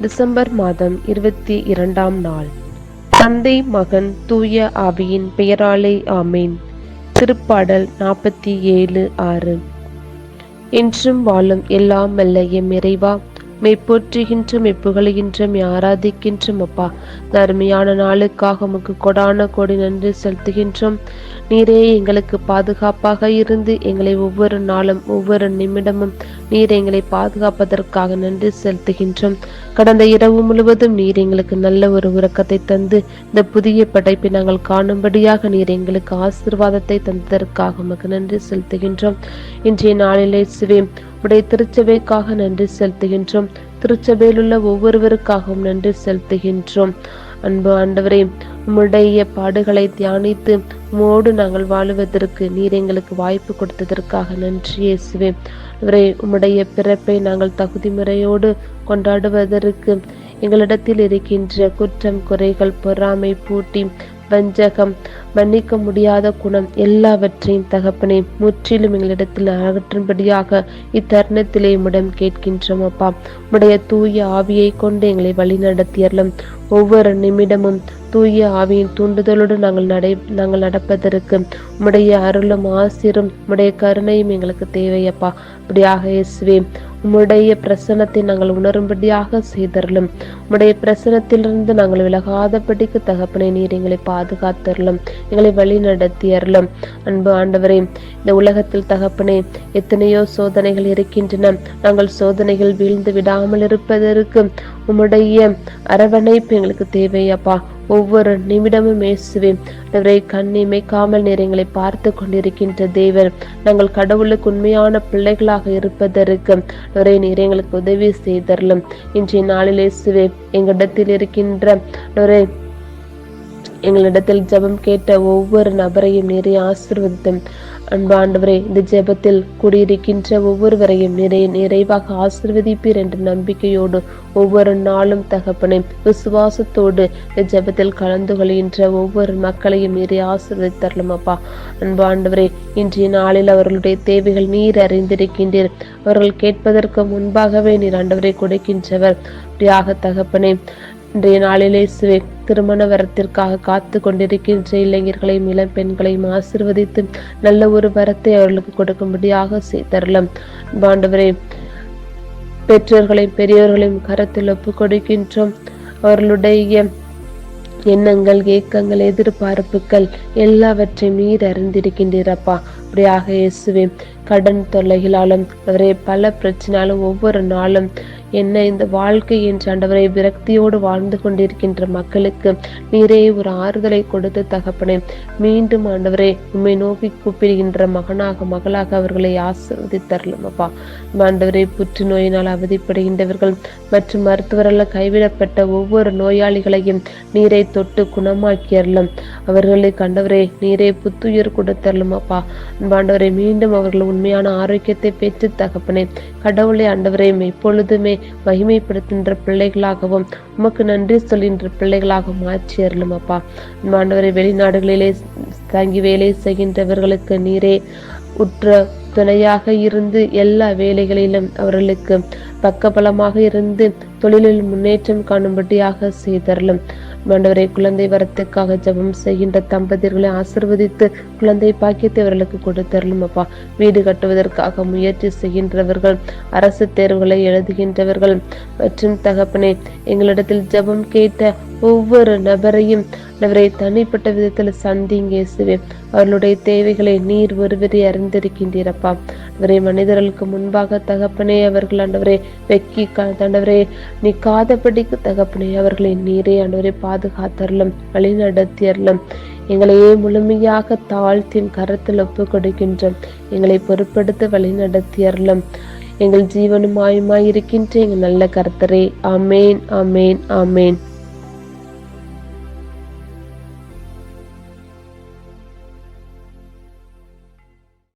December மாதம் இருபத்தி இரண்டாம் நாள். தந்தை மகன் தூய ஆவியின் பெயராலே ஆமேன். திருப்பாடல் நாற்பத்தி ஏழு ஆறு. என்றும் வாழும் எல்லாம் மெல்லையும் எம் இறைவா மெய் போற்றுகின்ற மெய் ஆராதிக்கின்றோம் அப்பா. இந்த நாளுக்காக உமக்கு கொடான கொடி நன்றி செலுத்துகின்றோம். நீரே எங்களுக்கு பாதுகாப்பாக இருந்து எங்களை ஒவ்வொரு நாளும் ஒவ்வொரு நிமிடமும் நீர் எங்களை பாதுகாப்பதற்காக நன்றி செலுத்துகின்றோம். கடந்த இரவு முழுவதும் நீர் எங்களுக்கு நல்ல ஒரு உறக்கத்தை தந்து இந்த புதிய படைப்பை நாங்கள் காணும்படியாக நீர் எங்களுக்கு ஆசீர்வாதத்தை தந்ததற்காக உமக்கு நன்றி செலுத்துகின்றோம். இன்றைய நாளிலே சிவே உடைய திருச்சபைக்காக நன்றி செலுத்துகின்றோம். திருச்சபையில் உள்ள ஒவ்வொருவருக்காகவும் நன்றி செலுத்துகின்றோம். அன்பு ஆண்டவரே உம்முடைய பாடுகளை தியானித்து உமோடு நாங்கள் வாழுவதற்கு நீர் எங்களுக்கு வாய்ப்பு கொடுத்ததற்காக நன்றி இயேசுவே. இவரை உம்முடைய பிறப்பை நாங்கள் தகுதி முறையோடு கொண்டாடுவதற்கு எங்களிடத்தில் இருக்கின்ற குற்றம் குறைகள் பொறாமை பூட்டி வஞ்சகம் மன்னிக்க முடியாத குணம் எல்லாவற்றையும் தகப்பனே முற்றிலும் எங்களிடத்தில் அகற்றும்படியாக இத்தருணத்திலே உம்மிடம் கேட்கின்றோம் அப்பா. உடைய தூய ஆவியை கொண்டு எங்களை வழி நடத்தியறலும் ஒவ்வொரு நிமிடமும் தூய ஆவியின் தூண்டுதலோடு நாங்கள் நடை நாங்கள் நடப்பதற்கு உம்முடைய அருளும் ஆசிரும் உம்முடைய கருணையும் எங்களுக்கு தேவையப்பா. அப்படியாக இயேசுவே உம்முடைய பிரசனத்தை நாங்கள் உணரும்படியாக செய்தரலும் உம்முடைய பிரசனத்திலிருந்து நாங்கள் விலகாதபடிக்கு தகப்பனை நீர் எங்களை பாதுகாத்தரலும். எங்களை வழி நடத்தியறலும் அன்பு ஆண்டவரே இந்த உலகத்தில் தகப்பனே எத்தனையோ சோதனைகள் இருக்கின்றன. நாங்கள் சோதனைகள் வீழ்ந்து விடாமல் இருப்பதற்கு உம்முடைய அரவணைப்பு எங்களுக்கு தேவையப்பா ஒவ்வொரு நிமிடமும் இயேசுவேன் அவரை கண்ணிமைக்காமல் நீர் எங்களை பார்த்து கொண்டிருக்கின்ற தேவர். நாங்கள் கடவுளுக்கு உண்மையான பிள்ளைகளாக இருப்பதற்கு அவரை நீர் எங்களுக்கு உதவி செய்தரலும் இன்றைய நாளில் இயேசுவே எங்களிடத்தில் இருக்கின்ற அவரை எங்களிடத்தில் ஜெபம் கேட்ட ஒவ்வொரு நபரையும் நிறைய ஆசிர்வதித்தும் அன்பாண்டவரே இந்த ஜெபத்தில் குடியிருக்கின்ற ஒவ்வொருவரையும் நிறைய நிறைவாக ஆசிர்வதிப்பீர் என்ற நம்பிக்கையோடு ஒவ்வொரு நாளும் தகப்பனை விசுவாசத்தோடு இந்த ஜெபத்தில் கலந்து கொள்கின்ற ஒவ்வொரு மக்களையும் நிறைய ஆசிர்வதித்தரலாம் அப்பா. அன்பாண்டவரே இன்றைய நாளில் அவர்களுடைய தேவைகள் நீர் அறிந்திருக்கின்றீர். அவர்கள் கேட்பதற்கு முன்பாகவே நீர் ஆண்டவரை கொடுக்கின்றவர். அப்படியாக தகப்பனே இன்றைய நாளிலே சுவே திருமண வரத்திற்காக காத்து கொண்டிருக்கின்ற இளைஞர்களையும் இளம் பெண்களையும் ஆசிர்வதித்து நல்ல ஒரு வரத்தை அவர்களுக்கு கொடுக்கும்படியாக செய்தரலாம். பாண்டவரே பெற்றோர்களையும் பெரியோர்களையும் கரத்தில் ஒப்பு கொடுக்கின்றோம். அவர்களுடைய எண்ணங்கள் ஏக்கங்கள் எதிர்பார்ப்புகள் எல்லாவற்றையும் நீர் அறிந்திருக்கின்றீரப்பா அப்படியாக இயேசுவே கடன் தொல்லைகளாலும் அவரே பல பிரச்சனையாலும் ஒவ்வொரு நாளும் என்ன இந்த வாழ்க்கை என்று ஆண்டவரை விரக்தியோடு வாழ்ந்து கொண்டிருக்கின்ற மக்களுக்கு நீரே ஒரு ஆறுதலை கொடுத்து தகப்பனே. மீண்டும் ஆண்டவரே உண்மை நோக்கி கூப்பிடுகின்ற மகனாக மகளாக அவர்களை ஆசிர்வதித்தரலும் அப்பா ஆண்டவரே புற்றுநோயினால் அவதிப்படுகின்றவர்கள் மற்றும் மருத்துவரால் கைவிடப்பட்ட ஒவ்வொரு நோயாளிகளையும் நீரை தொட்டு குணமாக்கியறலும் அவர்களை கண்டவரே நீரே புத்துயிர் கொடுத்தரலும் அப்பா அன்பாண்டவரை மீண்டும் அவர்கள் உண்மையான ஆரோக்கியத்தை பெற்று தகப்பனே. கடவுளை ஆண்டவரை எப்பொழுதுமே மகிமைப்படுத்துகின்ற பிள்ளைகளாகவும் உமக்கு நன்றி சொல்கின்ற பிள்ளைகளாகவும் மாற்றி அருளும் அப்பா அன்பாண்டவரை வெளிநாடுகளிலே தங்கி வேலை செய்கின்றவர்களுக்கு நீரே உற்ற துணையாக இருந்து எல்லா வேலைகளிலும் அவர்களுக்கு பக்கபலமாக இருந்து தொழிலில் முன்னேற்றம் காணும்படியாக செய்தரலும். ஆண்டவரை குழந்தை வரத்துக்காக ஜெபம் செய்கின்ற தம்பதியர்களை ஆசிர்வதித்து குழந்தை பாக்கியத்தை அவர்களுக்கு கொடுத்தரலும் அப்பா. வீடு கட்டுவதற்காக முயற்சி செய்கின்றவர்கள் அரசு தேர்வுகளை எழுதுகின்றவர்கள் மற்றும் தகப்பனே எங்களிடத்தில் ஜெபம் கேட்ட ஒவ்வொரு நபரையும் அவரை தனிப்பட்ட விதத்தில் சந்திங்க இயேசுவே. அவர்களுடைய தேவைகளை நீர் ஒருவரை அறிந்திருக்கின்றீரப்பா. அவரை மனிதர்களுக்கு முன்பாக தகப்பனே அவர்கள் ஆண்டவரே வெக்கி தண்டவரே நிற்காதபடிக்கு தகப்பனே அவர்களை நீரே ஆண்டவரை பாதுகாத்தரலும் வழி நடத்தியறலும் எங்களையே முழுமையாக தாழ்த்தின் கரத்தில் ஒப்பு கொடுக்கின்றோம் எங்களை பொறுப்படுத்த வழி நடத்தியறலும் எங்கள் ஜீவனும் இருக்கின்ற எங்கள் நல்ல கருத்தரே. ஆமேன் ஆமேன் ஆமேன்.